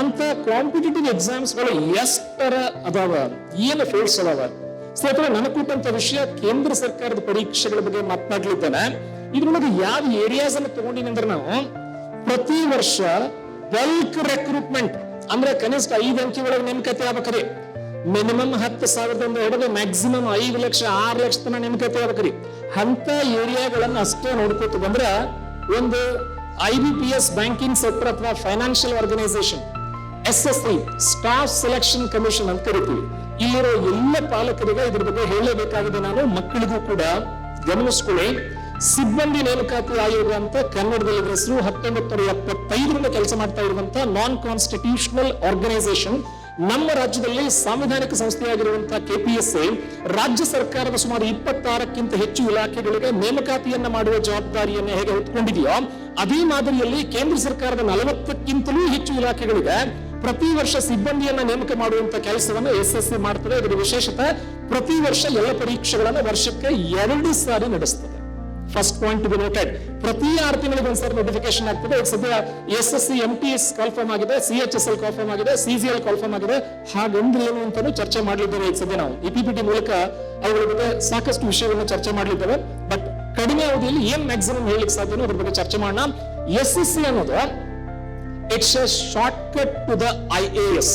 ಅಂತ ಕಾಂಪಿಟೇಟಿವ್ ಎಕ್ಸಾಮ್ಸ್ಗಳು ಎಷ್ಟರ ಅದಾವ, ಏನು ಫೀಲ್ಡ್ಸ್ ಅದಾವ. ಸ್ನೇಹಿತರೆ ನನಕೂಟಂತ ವಿಷಯ ಕೇಂದ್ರ ಸರ್ಕಾರದ ಪರೀಕ್ಷೆಗಳ ಬಗ್ಗೆ ಮಾತನಾಡ್ಲಿದ್ದೇನೆ. ಇದ್ರೊಳಗೆ ಯಾವ ಏರಿಯಾಸ್ ಅನ್ನು ತಗೊಂಡಿನಿ ಅಂದ್ರೆ ನಾವು ಪ್ರತಿ ವರ್ಷ ಬಲ್ಕ್ ರೆಕ್ರೂಟ್ಮೆಂಟ್ ಅಂದ್ರೆ ಕನಿಷ್ಠ ಐದು ಅಂಕಿ ಒಳಗೆ ನೇಮಕಾತಿ ಆಗ್ಬೇಕ್ರಿ. ಮಿನಿಮಮ್ ಹತ್ತು ಸಾವಿರದಿಂದ ಹಿಡಿದು ಮ್ಯಾಕ್ಸಿಮಮ್ ಐದು ಲಕ್ಷ ಆರು ಲಕ್ಷ ತನ ನೇಮಕಾತಿ ಆಗ್ಬೇಕ್ರಿ. ಅಂತ ಏರಿಯಾಗಳನ್ನ ಅಷ್ಟೇ ನೋಡ್ಕೊತ ಬಂದ್ರ ಒಂದು I B P S banking sector ಅಥವಾ financial organisation S S I staff selection commission ಅಂತ ಕರಿತೀವಿ. ಇಲ್ಲಿರೋ ಎಲ್ಲ ಪಾಲಕರಿಗೆ ಇದ್ರ ಬಗ್ಗೆ ಹೇಳಲೇಬೇಕಾಗಿದೆ ನಾನು. ಮಕ್ಕಳಿಗೂ ಕೂಡ ಗಮನಿಸ್ಕೊಳ್ಳಿ. ಸಿಬ್ಬಂದಿ ನೇಮಕಾತಿ ಆಯೋಗ ಅಂತ ಕನ್ನಡದಲ್ಲಿ ಹೆಸರು ಹತ್ತೊಂಬತ್ತು ಎಪ್ಪತ್ತೈದರಿಂದ ಕೆಲಸ ಮಾಡ್ತಾ ಇರುವಂತಹ ನಾನ್ ಕಾನ್ಸ್ಟಿಟ್ಯೂಷನಲ್ ಆರ್ಗನೈಸೇಷನ್ ನಮ್ಮ ರಾಜ್ಯದಲ್ಲಿ ಸಾಂವಿಧಾನಿಕ ಸಂಸ್ಥೆಯಾಗಿರುವಂತಹ ಕೆಪಿಎಸ್ಎ ರಾಜ್ಯ ಸರ್ಕಾರದ ಸುಮಾರು ಇಪ್ಪತ್ತಾರಕ್ಕಿಂತ ಹೆಚ್ಚು ಇಲಾಖೆಗಳಿಗೆ ನೇಮಕಾತಿಯನ್ನ ಮಾಡುವ ಜವಾಬ್ದಾರಿಯನ್ನು ಹೇಗೆ ಹೊತ್ಕೊಂಡಿದೆಯೋ, ಅದೇ ಮಾದರಿಯಲ್ಲಿ ಕೇಂದ್ರ ಸರ್ಕಾರದ ನಲವತ್ತಕ್ಕಿಂತಲೂ ಹೆಚ್ಚು ಇಲಾಖೆಗಳಿಗೆ ಪ್ರತಿ ವರ್ಷ ಸಿಬ್ಬಂದಿಯನ್ನ ನೇಮಕ ಮಾಡುವಂತ ಕೆಲಸವನ್ನ ಎಸ್ ಎಸ್ ಸಿ ಮಾಡ್ತದೆ. ಇದರ ವಿಶೇಷತೆ ಪ್ರತಿ ವರ್ಷ ಎಲ್ಲ ಪರೀಕ್ಷೆಗಳನ್ನ ವರ್ಷಕ್ಕೆ ಎರಡು ಸಾರಿ ನಡೆಸ್ತದೆ. ಫಸ್ಟ್ ಪಾಯಿಂಟ್ ಬಿ ನೋಟೆಡ್ ಪ್ರತಿ ಆರು ತಿಂಗಳಿಗೆ ಒಂದ್ಸರಿ ನೋಟಿಫಿಕೇಶನ್ ಆಗ್ತದೆ. ಈಗ ಸದ್ಯ S S C M T S call form ಆಗಿದೆ C H S L call form ಆಗಿದೆ ಸಿ ಜಿ ಎಲ್ ಕಾಲ್ಫಾರ್ಮ್ ಆಗಿದೆ. ಹಾಗಂದ್ರೆ ಏನು ಅಂತಾನು ಚರ್ಚೆ ಮಾಡಲಿದ್ದೇವೆ ಈಗ ಸದ್ಯ ನಾವು. ಇ ಪಿ ಪಿ ಟಿ ಮೂಲಕ ಅವುಗಳ ಬಗ್ಗೆ ಸಾಕಷ್ಟು ವಿಷಯವನ್ನು ಚರ್ಚೆ ಮಾಡಲಿದ್ದೇವೆ. ಬಟ್ ಕಡಿಮೆ ಅವಧಿಯಲ್ಲಿ ಏನ್ ಮ್ಯಾಕ್ಸಿಮಮ್ ಹೇಳಿಕ್ ಸಾಧ್ಯನೋ ಅದ್ರ ಬಗ್ಗೆ ಚರ್ಚೆ ಮಾಡೋಣ. ಎಸ್ ಎಸ್ ಸಿ ಅನ್ನೋದು it's a short cut to the I A S